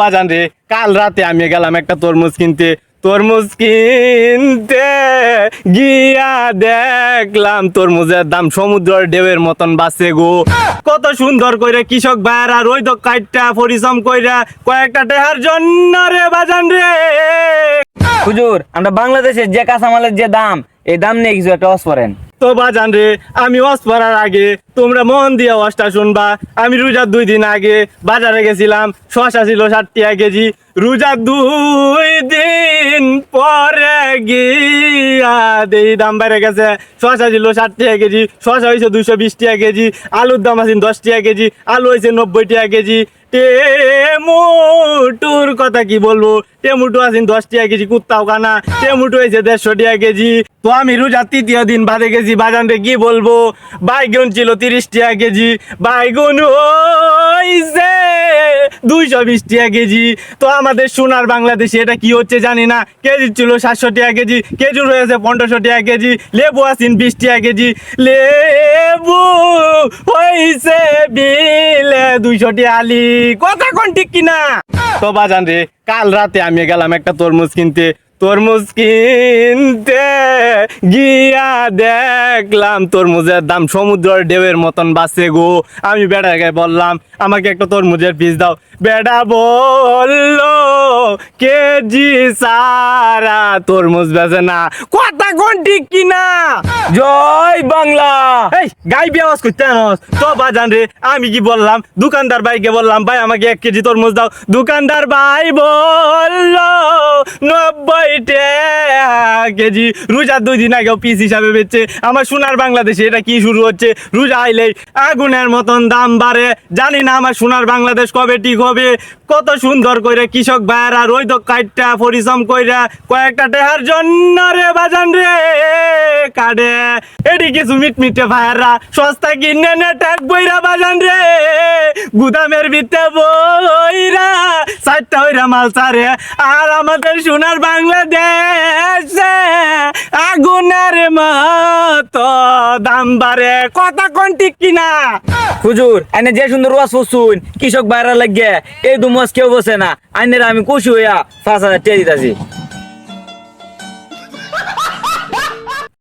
বাজান রে কাল রাতে আমি গেলাম একটা তরমুজ কিনতে। তরমুজ কিনতে গিয়া দেখলাম তরমুজের দাম সমুদ্রের ঢেউয়ের মতন বাসে গো। কত সুন্দর কইরা কৃষক ভাইরা রই তো কাইটটা পরিশ্রম কইরা কয়েকটা টেহার জন্য রে বাজান রে। হুজুর আমরা বাংলাদেশের যে কাঁচামালের যে দাম এই দাম নিয়ে কিছু একটা অস করেন তো বাজান রে আমি ওয়াজ পড়ার আগে তোমরা মন দিয়ে ওয়াজটা শুনবা। আমি রোজার দুই দিন আগে বাজারে গেছিলাম। শশা ছিল ষাট টাকা কেজি। রোজার দুই দিন পরে গিয়া দেই দাম বেড়ে গেছে। শশা ছিল ষাট কেজি। শশা হয়েছে দুইশো বিশ টাকা কেজি। আলুর দাম আছে দশ টাকা কেজি। আলু হয়েছে নব্বই টাকা কেজি। টেমুটুর কথা কি বলব? টেমুটু আছেন দশ টাকা কেজি, কুত্তাও কানা। টেমুটু হয়েছে দেড়শো টাকা কেজি। তো আমি রোজার তৃতীয় দিন বাদে গেছি বাজান রে কি বলব? বাইগুন ছিল তিরিশ টাকা কেজি বাইগুন হইছে। দুইশো বিশ টাকা কেজি। তো আমাদের সোনার বাংলাদেশে এটা কি হচ্ছে জানি না। কেজি ছিল সাতশো টাকা কেজি কেজুর হয়েছে পনেরোশো টাকা কেজি, লেবু আছেন বিশ টাকা কেজি। লেবু হইছে বিলে দুইশো টাকা আলি। কথা কোন ঠিক কিনা? তো বাজান রে, কাল রাতে আমি গেলাম একটা তরমুজ কিনতে। তরমুজ কিনতে গিয়া দেখলাম তরমুজের দাম সমুদ্রের ঢেউয়ের মতন বাসে গো। আমি বেড়াকে বললাম, আমাকে একটা তরমুজের পিস দাও। বেড়া বলল, কেজি সারা তরমুজ বেচে না। কথা কোন ঠিক কিনা? জয় বাংলা। এই গাই বিয়াজ করতে আনস। তো বাজান রে, আমি কি বললাম? দোকানদার ভাইকে বললাম, ভাই, আমাকে এক কেজি তরমুজ দাও। দোকানদার ভাই বলল, নব্বই কেজি রোজার দুই দিন আগেও পিস হিসাবে বেচছে আমার সোনার বাংলাদেশে এটা কি শুরু হচ্ছে? রোজা আইলেই আগুনের মতন দাম বাড়ে। জানি না আমার সোনার বাংলাদেশ কবে ঠিক হবে। কত সুন্দর করে কৃষক ভাইয়ারা রই তো কাইটটা পরিশ্রম কইরা কয়েকটা টেহার জন্য রে বাজান রে। কাটে এটি কিছু মিটমিটে ভাইয়ারা সস্তা কিনে নে টাক বইরা বাজান রে। গুদামের ভিতরে বইরা চারটা হইরা মাল চারে। আর আমাদের সোনার বাংলাদেশে আগুনের মতো দাম বাড়ে। কথা কোন ঠিক কিনা? হুজুর, এনে যে সুন্দর ওয়াজ শুন কৃষক বাইরা লাগে, এই দুমাস কেউ বসে না। আইনের আমি খুশি হইয়া পাঁচ হাজার টিয়া দিতাছি।